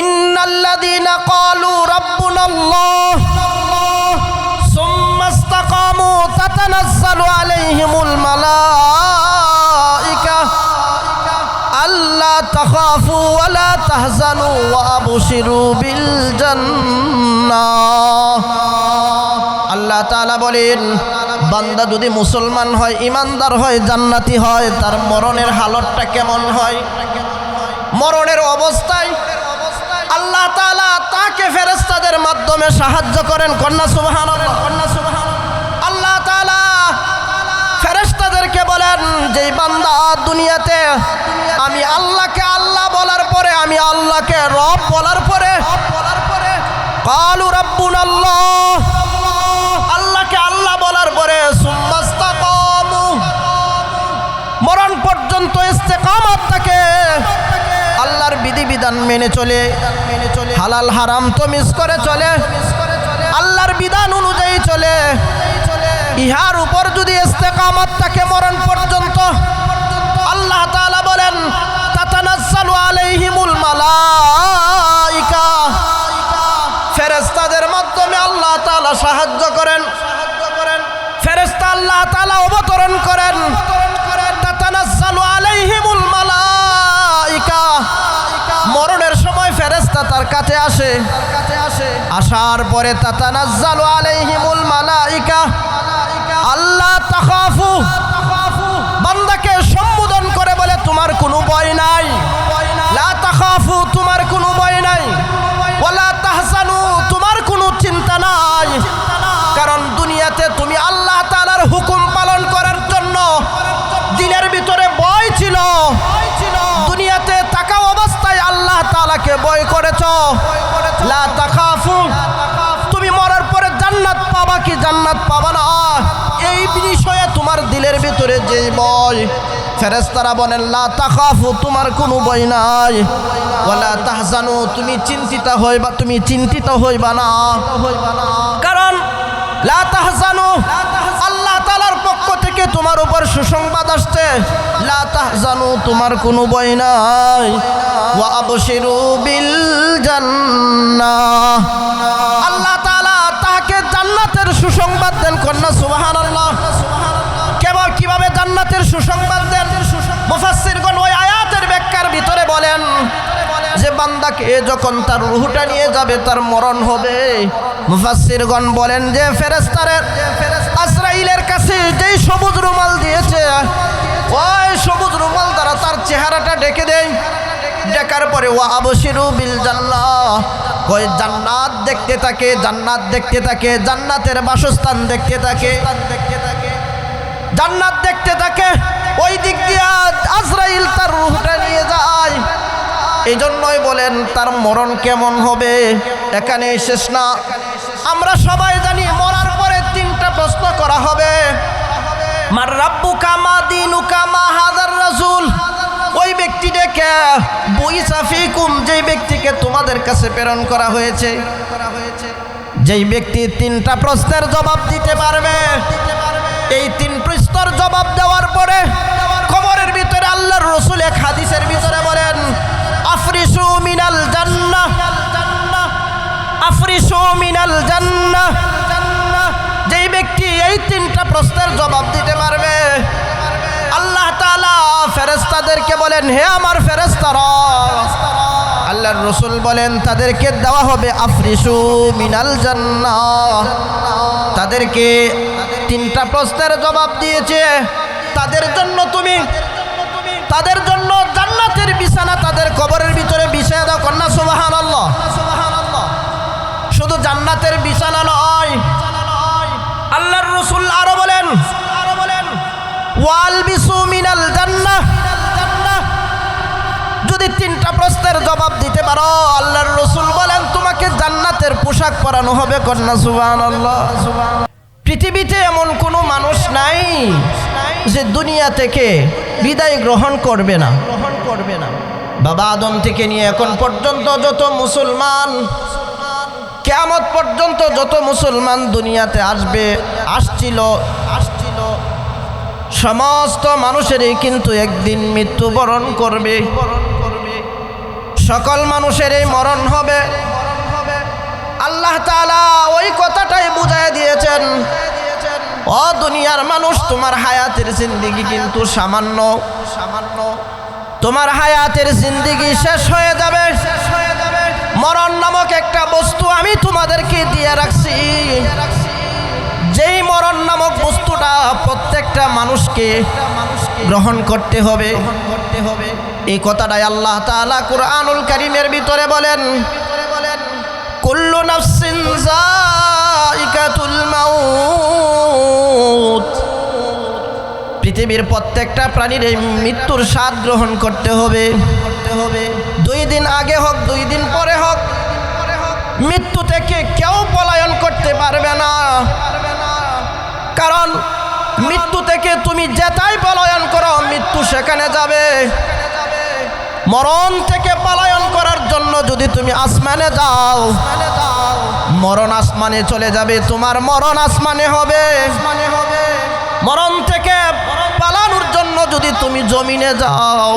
ইন্নাল্লাযীনা ক্বালু রাব্বুনাল্লাহ সুম্মা ইসতাকামু তাতানাযযালু আলাইহিমুল মালায়েকা আল্লা তাখাফু ওয়া লা তাহজানু ওয়া আবশিরু বিল জান্নাহ। আল্লাহ তাআলা বলেন, বান্দা যদি মুসলমান হয়, ঈমানদার হয়, জান্নাতি হয়, তার মরণের হালতটা কেমন হয়? মরণের অবস্থায় আল্লাহ তালা তাকে ফেরেশতাদের মাধ্যমে সাহায্য করেন, কন্যা সুবহান কন্যা সুবহান আল্লাহ তাআলা ফেরেশতাদেরকে বলেন, যেই বান্দা দুনিয়াতে আমি আল্লাহকে আল্লাহ বলার পরে, আমি আল্লাহকে রব বলার পরে, কালু রব্বুন আল্লাহ আল্লাহকে আল্লাহ বলার পরে মরণ পর্যন্ত ইস্তেকামত থাকে আল্লাহর বিধিবিধান মেনে চলে, হালাল, হারাম তো মিস করে চলে, আল্লাহর বিধান অনুযায়ী চলে। ইহার উপর যদি ইস্তেকামত থাকে মরণ পর্যন্ত, আল্লাহ বলেন আলাইহিমুল কাছে আসে। আসার পরে আল্লাহ তাখাফু। বান্দাকে সম্বোধন করে বলে, তোমার কোনো ভয় নাই। তাখাফু, তোমার কোনো ভয় নাই। তোমার কোনো চিন্তা নাই। লা তুমি মরার পরে জান্নাত পাবা কি জান্নাত পাবা না? এই বিষয়ে তোমার দিলের ভিতরে যে ভয়। ফেরেস্তারা বলেন, লা তাখাফু, তোমার কোনো ভয় নাই। ওয়ালা তাহজানু, তুমি চিন্তিত হইবা, তুমি চিন্তিত হইবা না। কারণ, লা তাহজানু, আল্লাহ তাআলার পক্ষ থেকে তোমার উপর সুসংবাদ আসছে। লাতাহ তাহজানু, তোমার কোনো বই নাই। ওয়া বিল জান্নাহ। আল্লাহ তাআলা তাহাকে জান্নাতের সুসংবাদ দেন, কন্যা সুবহানাল্লাহ। কেবল কীভাবে জান্নাতের সুসংবাদ দেন? মুফাসসিরগণ, ওই বান্দাকে যখন তার রুহুটা নিয়ে যাবে, তার মরণ হবে। মুফাসসিরগণ বলেন যে ফেরেশতারের আজরাইলের কাছে যেই সবুজ রুমাল দিয়েছে, ওই সবুজ রুমাল দ্বারা তার চেহারাটা ডেকে দেয়। দেখার পরে ওয়া আবশিরু বিল জান্নাহ ওই জান্নাত দেখতে থাকে, জান্নাত দেখতে থাকে, জান্নাতের বাসস্থান দেখতে থাকে দেখতে থাকে। জান্নাত দেখতে থাকে, ওই দিক দিয়ে আজরাইল তার রুহটা নিয়ে যায়। এই জন্যই বলেন, তার মরণ কেমন হবে? এখানে শেষ না। আমরা সবাই জানি মরার পরে তিনটা প্রশ্ন করা হবে। মার রাব্বু কামা দিনু কামা হাজার রাসূল। ওই ব্যক্তিটাকে বই সাফিকুম যেই ব্যক্তিকে তোমাদের কাছে প্রেরণ করা হয়েছে। যেই ব্যক্তি তিনটা প্রশ্নের জবাব দিতে পারবে, এই তিন প্রশ্নের জবাব দেওয়ার পরে খবরের ভিতরে আল্লাহর রসুল প্রশ্নের জবাব দিতে পারবে। আল্লাহ তাআলা ফেরেশতাদেরকে বলেন, হে আমার ফেরেশতারা, আল্লাহর রসুল বলেন, তাদেরকে দেওয়া হবে আফরিসু মিনাল জান্নাহ। তাদেরকে তিনটা প্রশ্নের জবাব দিয়েছে। তাদের জন্য তুমি, তাদের জন্য জান্নাতের বিছানা তাদের কবরের ভিতরে বিছায়া দাও। কন্যা সুবাহান শুধু জান্নাতের বিছানা নয়, আল্লাহর রসুল আরও আরও বলেন। ওয়াল বিসু মিনাল যদি তিনটা প্রশ্নের জবাব দিতে পারো, আল্লাহর রসুল বলেন, তোমাকে জান্নাতের পোশাক পরানো হবে কন্যা সুবান পৃথিবীতে এমন কোনো মানুষ নাই যে দুনিয়া থেকে বিদায় গ্রহণ করবে না গ্রহণ করবে না। বাবা আদম থেকে নিয়ে এখন পর্যন্ত যত মুসলমান, কেয়ামত পর্যন্ত যত মুসলমান দুনিয়াতে আসবে, আসছিল সমস্ত মানুষেরই কিন্তু একদিন মৃত্যুবরণ করবে। সকল মানুষের এই মরণ হবে। আল্লাহ তাআলা ওই কথাটাই বুঝাই দিয়েছেন। ও দুনিয়ার মানুষ, তোমার হায়াতের জিন্দিগি কিন্তু সামান্য সামান্য। তোমার হায়াতের জিন্দিগি শেষ হয়ে যাবে। মরণ নামক একটা বস্তু আমি তোমাদেরকে দিয়ে রাখছি। মরণ নামক বস্তুটা প্রত্যেকটা মানুষকে গ্রহণ করতে হবে। এই কথাটাই আল্লাহ তাআলা কুরআনুল কারীমের ভিতরে বলেন পৃথিবীর প্রত্যেকটা প্রাণীর এই মৃত্যুর স্বাদ গ্রহণ করতে হবে। দুই দিন আগে হোক, দুই দিন পরে হোক, মৃত্যু থেকে কেউ পলায়ন করতে পারবে না। কারণ মৃত্যু থেকে তুমি যেটাই পলায়ন করো, মৃত্যু সেখানে যাবে। মরণ থেকে পলায়ন করার জন্য যদি তুমি আসমানে যাও, মরণ আসমানে চলে যাবে, তোমার মরণ আসমানে হবে। মরণ থেকে পালানোর জন্য যদি তুমি জমিনে যাও,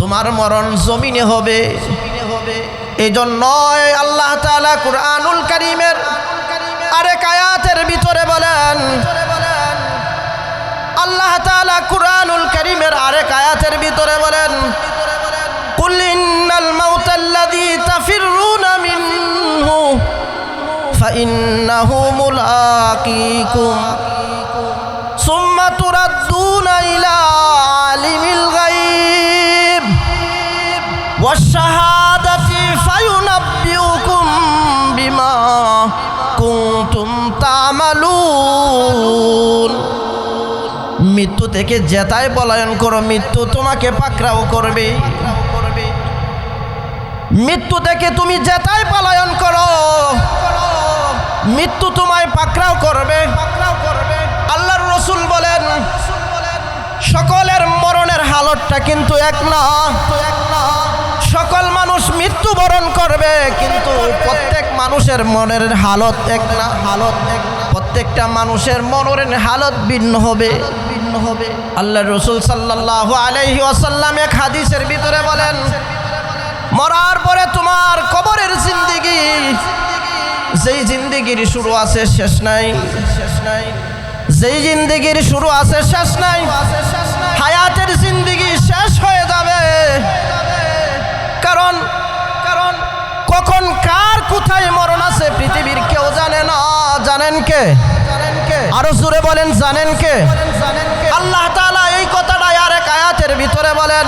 তোমার মরণ জমিনে হবে। এই জন্য আল্লাহ তাআলা কুরআনুল কারীমের আরেক আয়াতের ভিতরে বলেন, আল্লাহ তাআলা কুরআনুল কারীমের আরেক আয়াতের ভিতরে বলেন, কুল ইন্নাল মাউতাল্লাযী তাফিরুনা মিনহু ফাইন্নাহু মুলাকীকুম, সুম্মা ইলা আলিমিল মৃত্যু থেকে জেতায় পলায়ন করো, মৃত্যু তোমাকে পাকড়াও করবে। মৃত্যু থেকে তুমি জেতায় পলায়ন করো, মৃত্যু তোমায় পাকড়াও করবে। আল্লাহর রসুল বলেন, সকলের মরণের হালতটা কিন্তু এক না। সকল মানুষ মৃত্যুবরণ করবে, কিন্তু প্রত্যেক মানুষের মনের হালত এক না। হালত এক প্রত্যেকটা মানুষের মনের হালত ভিন্ন হবে। হবে। আল্লাহ রসুল সাল্লাহ আলাইহি ওয়াসাল্লাম এক হাদিসের ভিতরে বলেন, মরার পরে তোমার কবরের জিন্দিগি, যেই জিন্দিগির শুরু আছে শেষ নাই। শেষ নাই যেই জিন্দিগির শুরু আছে শেষ নাই। হায়াতের জিন্দিগি শেষ হয়ে যাবে। কারণ কারণ কখন কার কোথায় মরণ আছে পৃথিবীর কেউ জানে না। জানেন কে জানেন কে? আরও জোরে বলেন, জানেন কে? আল্লাহ তাআলা এই কথাটা আর এক আয়াতের ভিতরে বলেন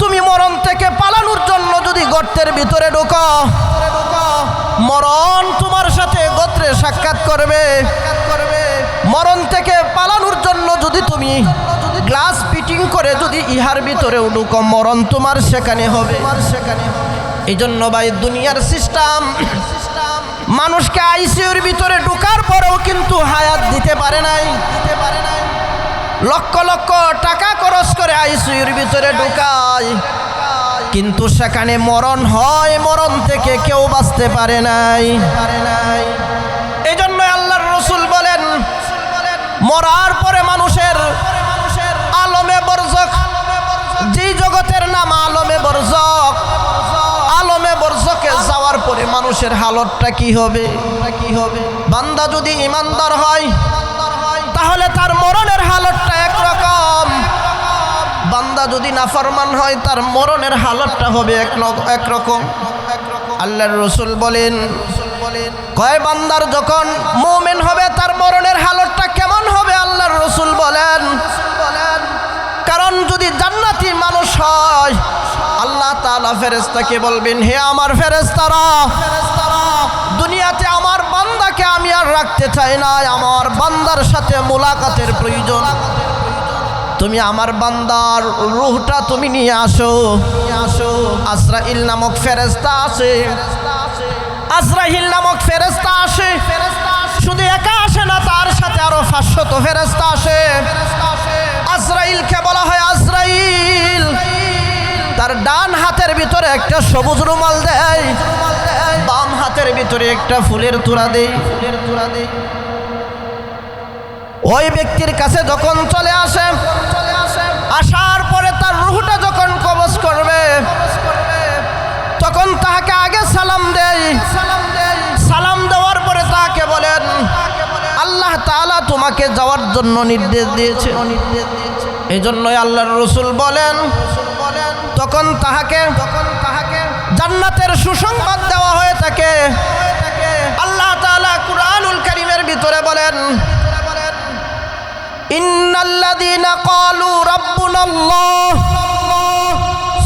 তুমি মরণ থেকে পালানোর জন্য যদি গর্তের ভিতরে ঢোকো, মরণ তোমার সাথে গোত্রে সাক্ষাৎ করবে। মরণ থেকে পালানোর জন্য যদি তুমি গ্লাস ফিটিং করে যদি ইহার ভিতরে ঢুকো মরণ তোমার সেখানে হবে? সেখানে এই জন্য ভাই, দুনিয়ার সিস্টেম মানুষকে আইসিউর ভিতরে ঢোকার পরেও কিন্তু হায়াত দিতে পারে নাই। দিতে পারে নাই লক্ষ লক্ষ টাকা খরচ করে আইসিউর ভিতরে ঢুকায়। কিন্তু সেখানে মরণ হয়, মরণ থেকে কেউ বাঁচতে পারে নাই। এই জন্য আল্লাহর রসুল বলেন, মরার পরে মানুষের বরজক যেই জগতের নাম আলমে বরজক আলমে বরজকে যাওয়ার পরে মানুষের হালতটা কি হবে? কি হবে বান্দা যদি ইমানদার হয়, তাহলে তার মরণের হালতটা একরকম। বান্দা যদি নাফরমান হয়, তার মরণের হালতটা হবে একরকম। আল্লাহর রসুল বলেন, কয় বান্দার যখন মোমেন হবে, তার মরণের হালতটা কেমন হবে? আল্লাহর রসুল বলেন যদি জান্নাতি মানুষ হয়, আল্লাহ তাআলা ফেরেস্তাকে বলবেন, হে আমার ফেরেস্তারা দুনিয়াতে আমার বান্দাকে আমি আর রাখতে চাই না, আমার বান্দার সাথে মোলাকাতের প্রয়োজন। তুমি আমার বান্দার রুহটা তুমি নিয়ে আসো। আসো আজরাইল নামক ফেরেস্তা আছে আজরাইল নামক ফেরেস্তা আসে। শুধু একা আসে না, তার সাথে আরও পাঁচশত ফেরেস্তা আসে। ডান হাতের ভিতরে একটা সবুজ রুমাল দেয়, বাম হাতের ভিতরে একটা ফুলের তুরা দেয়। ফুলের তুরা দেই ওই ব্যক্তির কাছে যখন চলে আসে, আসার পরে তার রুহটা যখন কবজ করবে, তখন তাহাকে আগে সালাম দেয়। সালাম দেওয়ার পরে তাকে বলেন, আল্লাহ তাআলা তোমাকে যাওয়ার জন্য নির্দেশ দিয়েছে। এই জন্যই আল্লাহর রসুল বলেন তখন তাহাকে তখন তাহাকে জান্নাতের সুসংবাদ দেওয়া হয়ে থাকে। আল্লাহ তাআলা কুরআনুল করিমের ভিতরে বলেন, ইন্নাল্লাযীনা ক্বালু রাব্বুনাল্লাহ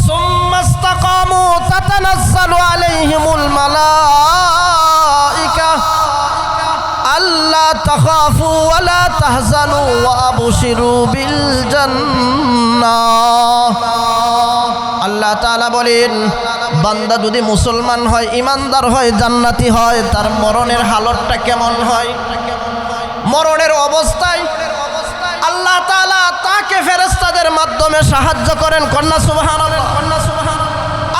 সুম্মা ইসতাকামু তাতানাযযালু আলাইহিমুল মালাঈকা আল্লা তাখাফু ওয়া লা তাহজানু ওয়া আবশিরু বিল জান্নাহ। আল্লাহ তাআলা বলেন, বান্দা যদি মুসলমান হয় ইমানদার হয়, জান্নাতি হয়, তার মরণের হালতটা কেমন হয়? মরণের অবস্থায় আল্লাহ তালা তাকে ফেরেশতাদের মাধ্যমে সাহায্য করেন, কন্যা সুবহান কন্যা সুবহান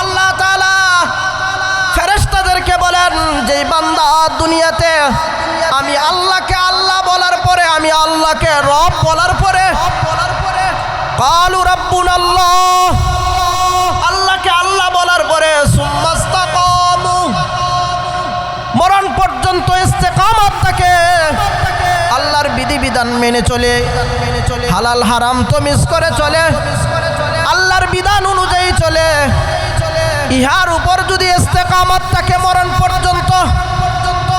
আল্লাহ তাআলা ফেরেশতাদেরকে বলেন যে বান্দা দুনিয়াতে আমি আল্লাহকে আল্লাহ বলার পরে, আমি আল্লাহকে রব বলার পরে, কালু রব্বুন আল্লাহ সুম্মাস্তাকামু মরণ পর্যন্ত ইস্তেকামত থাকে আল্লাহর বিধিবিধান মেনে চলে। হালাল, হারাম তো মিস করে চলে। আল্লাহর বিধান অনুযায়ী চলে। ইহার উপর যদি ইস্তেকামত থাকে মরণ পর্যন্ত,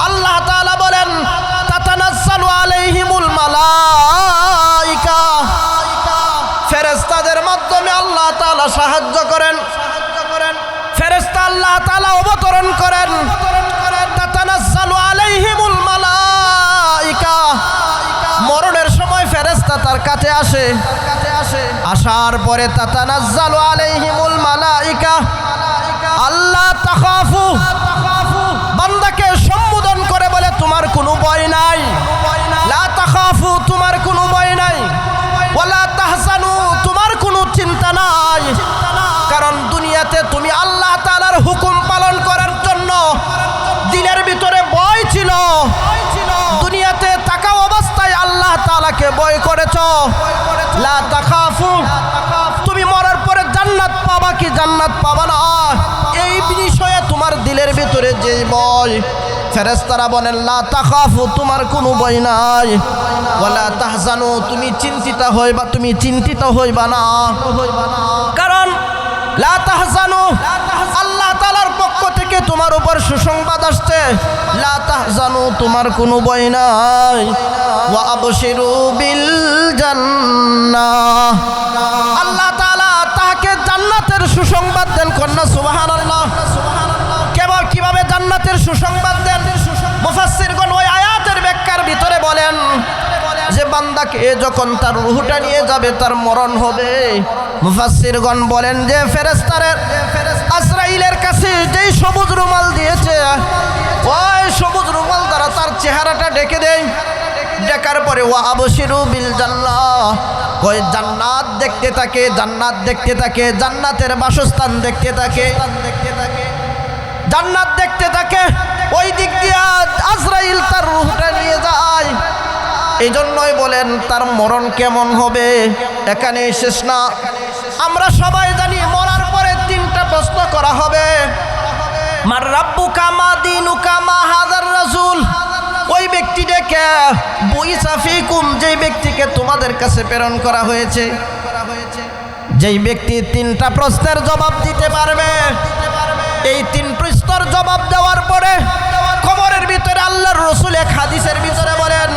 আল্লাহ তাআলা বলেন, তাতানাজ্জালু আলাইহিমুল মালাইকা। তাআলা অবতরণ করেন। মরণের সময় ফেরেশতা তার কাছে আসে। আসার পরে তাতানাজ্জালু আলাইহিমুল মালাইকা। আল্লাহ তাখাফু। বান্দাকে সম্বোধন করে বলে, তোমার কোনো ভয় নাই। ভয় করেছ? তুমি মরার পরে জান্নাত পাবা কি জান্নাত পাবা না? এই বিষয়ে তোমার দিলের ভিতরে যে ভয় ফেরেস্তারা বলেন, লা তাখাফু, তোমার কোনো ভয় নাই। ওয়ালা তাহজানু, তুমি চিন্তিত হইবা, তুমি চিন্তিত হইবা না। কারণ, লা উপর সুসংবাদ আসছে, লা তাহজানু, তোমার কোনো ভয় নাই। আবশিরু বিল জান্নাহ। আল্লাহ তাআলা তাহাকে জান্নাতের সুসংবাদ দেন, কন্যা সুবহানাল্লাহ। কেবল কীভাবে জান্নাতের সুসংবাদ দেন? মুফাসসিরগণ ওই আয়াতের ব্যাখ্যার ভিতরে বলেন যে, বান্দাকে যখন তার রুহটা নিয়ে যাবে, তার মরণ হবে। মুফাসসিরগণ বলেন যে ফেরেস্তারের আজরাইলের কাছে যেই সবুজ রুমাল দিয়েছে, ওই সবুজ রুমাল দ্বারা তার চেহারাটা ডেকে দেয়। দেখার পরে ওয়া আবশিরু বিল ওই জান্নাত দেখতে থাকে, জান্নাত দেখতে থাকে, জান্নাতের বাসস্থান দেখতে থাকে। জান্নাত দেখতে থাকে, ওই দিক দিয়ে আজরাইল তার রুহটা নিয়ে যায়। এই জন্যই বলেন, তার মরণ কেমন হবে? এখানে শেষ না। আমরা সবাই জানি প্রশ্ন করা হবে। মার রাব্বু কামা দিনু কামা হাজার রাসূল। ওই ব্যক্তিটাকে বই সাফিকুম যেই ব্যক্তিকে তোমাদের কাছে প্রেরণ করা হয়েছে। যেই ব্যক্তি তিনটা প্রশ্নের জবাব দিতে পারবে। এই তিন প্রশ্নের জবাব দেওয়ার পরে খবরের ভিতরে আল্লাহর রসুল এক হাদিসের ভিতরে বলেন,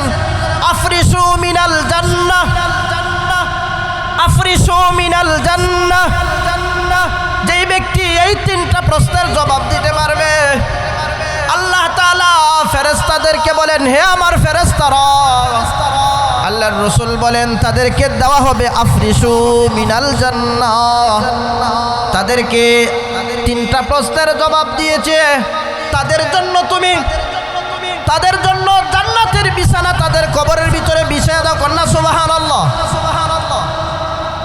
আফরিসু মিনাল জান্নাহ। আফরিসু মিনাল জান্নাহ। এই তিনটা প্রশ্নের জবাব দিতে পারবে। আল্লাহ তাআলা ফেরেশতাদেরকে বলেন, হে আমার ফেরেশতারা, আল্লাহর রসুল বলেন, তাদেরকে দেওয়া হবে আফরিসু মিনাল তাদেরকে তিনটা প্রশ্নের জবাব দিয়েছে। তাদের জন্য তুমি, তাদের জন্য জান্নাতের বিছানা তাদের কবরের ভিতরে দাও। কন্যা সুবাহান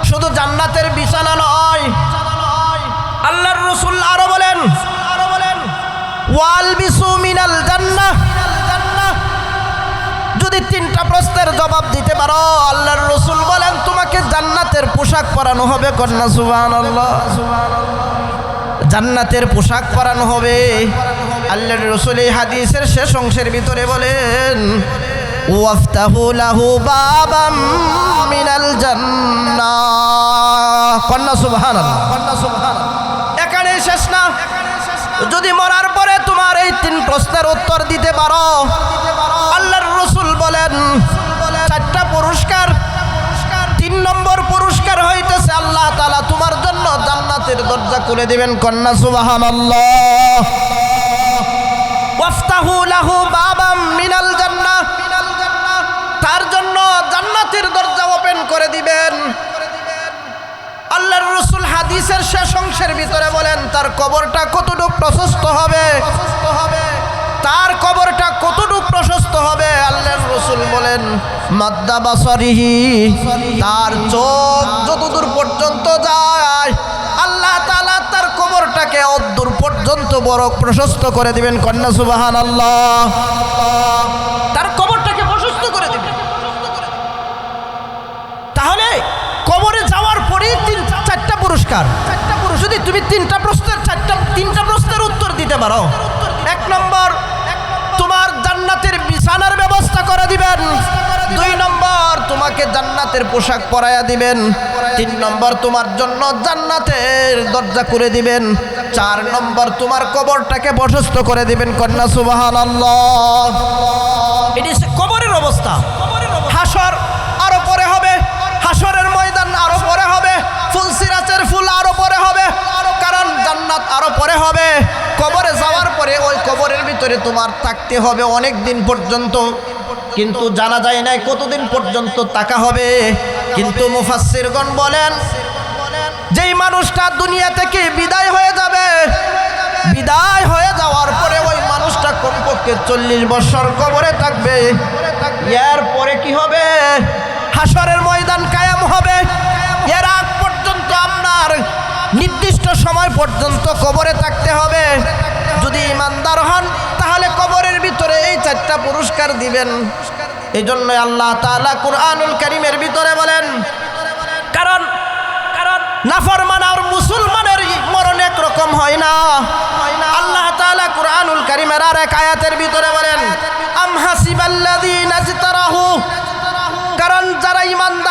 শুধু জান্নাতের বিছানা নয় রসুল আরও বলেন যদি তিনটা প্রশ্নের জবাব দিতে পারো, আল্লাহর রসুল বলেন, তোমাকে জান্নাতের পোশাক পরানো হবে কন্যা সুবান জান্নাতের পোশাক পরানো হবে। আল্লাহর রসুল এই হাদিসের শেষ অংশের ভিতরে বলেন কন্যা, সুবহানাল্লাহ কন্যা সুবহানাল্লাহ এখানে শেষ না যদি মরার পরে তোমার এই তিন প্রশ্নের উত্তর দিতে পারো, আল্লাহর রসুল বলেন, চারটা পুরস্কার, তিন নম্বর পুরস্কার হইতেছে আল্লাহ তালা তোমার জন্য জান্নাতের দরজা খুলে দিবেন কন্যা সুবাহান তার জন্য জান্নাতের দরজা ওপেন করে দিবেন। হাদিসের শেষ অংশের ভিতরে বলেন, তার কবরটা কতটুক প্রশস্ত হবে? তার কবরটা কতটুক প্রশস্ত হবে? আল্লাহর রসুল বলেন, মাদ্দা বাসরিহি, তার চোখ যতদূর পর্যন্ত যায়, আল্লাহ তাআলা তার কবরটাকে অদ্দূর পর্যন্ত বড় প্রশস্ত করে দিবেন। কন্যা সুবাহান আল্লাহ পুরস্কার চারটা পুরুষ যদি তুমি তিনটা প্রশ্নের চারটা তিনটা প্রশ্নের উত্তর দিতে পারো। এক নম্বর, তোমার জান্নাতের বিছানার ব্যবস্থা করে দিবেন। দুই নম্বর, তোমাকে জান্নাতের পোশাক পরাইয়া দিবেন। তিন নম্বর, তোমার জন্য জান্নাতের দরজা করে দিবেন। চার নম্বর, তোমার কবরটাকে প্রশস্ত করে দিবেন কন্যা সুবাহান এটি হচ্ছে কবরের অবস্থা হাসর আরও পরে হবে হাসরের ময়দান আরও পরে হবে ফুল সিরাজের ফুল আরও পরে হবে। কারণ জান্নাত আরও পরে হবে। কবরে যাওয়ার পরে ওই কবরের ভিতরে তোমার থাকতে হবে অনেক দিন পর্যন্ত। কিন্তু জানা যায় নাই কতদিন পর্যন্ত তাকা হবে। কিন্তু মুফাসসিরগণ বলেন, যেই মানুষটা দুনিয়া থেকে বিদায় হয়ে যাবে, বিদায় হয়ে যাওয়ার পরে ওই মানুষটা কমপক্ষে চল্লিশ বছর কবরে থাকবে। এর পরে কি হবে? হাসরের ময়দান আপনার নির্দিষ্ট সময় পর্যন্ত কবরে থাকতে হবে। যদি ইমানদার হন, তাহলে কবরের ভিতরে এই চারটা পুরস্কার দিবেন। এই জন্য আল্লাহ তাআলা কুরআনুল কারীমের ভিতরে বলেন, কারণ কারণ নাফরমান আর মুসলমানের মরণ একরকম হয় না। আল্লাহ তাআলা কুরআনুল কারীমের আর এক আয়াতের ভিতরে বলেন, আম হাসিবাল্লাযীনা ইজতারাহু, কারণ যারা ইমানদার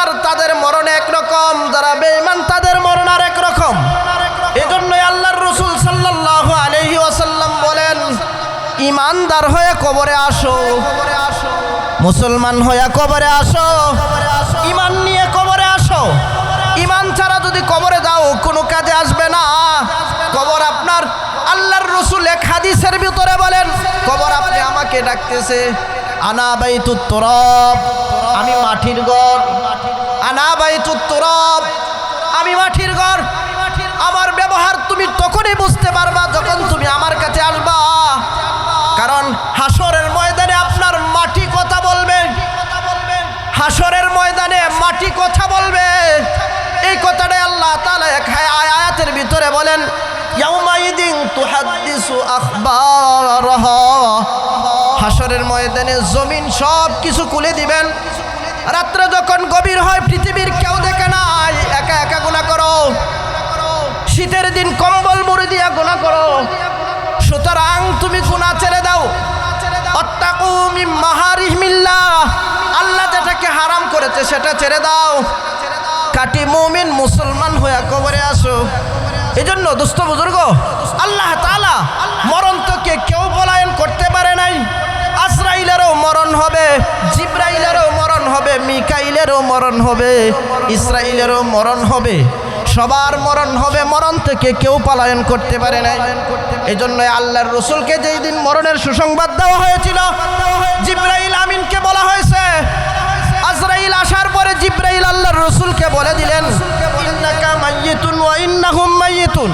ইমানদার হয়ে কবরে আসো। মুসলমান হয়ে কবরে আসো। ইমান নিয়ে কবরে আসো। ইমান ছাড়া যদি কবরে যাও কোনো কাজে আসবে না। কবর আপনার আল্লাহর রসুল এক হাদিসের ভিতরে বলেন, কবর আপনি আমাকে ডাকতেছে, আনা বাইতুত তরব, আমি মাটির ঘর। আনা বাইতুত তরব, আমি মাটির ঘর। আমার ব্যবহার তুমি তখনই বুঝতে পারবা যখন আয়াতের ভিতরে বলেন হাসরের ময়দানে জমিন সব কিছু খুলে দিবেন। রাত্রে যখন গভীর হয়, পৃথিবীর কেউ দেখে নাই একা একা গুণা করো। শীতের দিন কম্বল মুড়ি দিয়া গুণা করো। সুতরাং তুমি গুণা ছেড়ে দাও। আল্লাহ যেটাকে হারাম করেছে, সেটা ছেড়ে দাও। কাটি মুমিন মুসলমান হয়ে কবরে আসো এই জন্য দুস্থ বুজুর্গ, আল্লাহ তাআলা মরণ তো কে কেউ পলায়ন করতে পারে নাই। আজরাইলেরও মরণ হবে, জিব্রাইলেরও মরণ হবে, মিকাইলেরও মরণ হবে, ইসরাইলেরও মরণ হবে। সবার মরণ হবে, মরণ থেকে কেউ পলায়ন করতে পারে নাই। এই জন্য আল্লাহর রসুলকে যেই দিন মরণের সুসংবাদ দেওয়া হয়েছিল, জিব্রাইল আমিনকে বলা হয়েছে। আজরাইল আসার পরে জিব্রাইল আল্লাহর রসুলকে বলে দিলেন মাইয়িতুন ওয়া ইন্নাহুম মাইয়িতুন।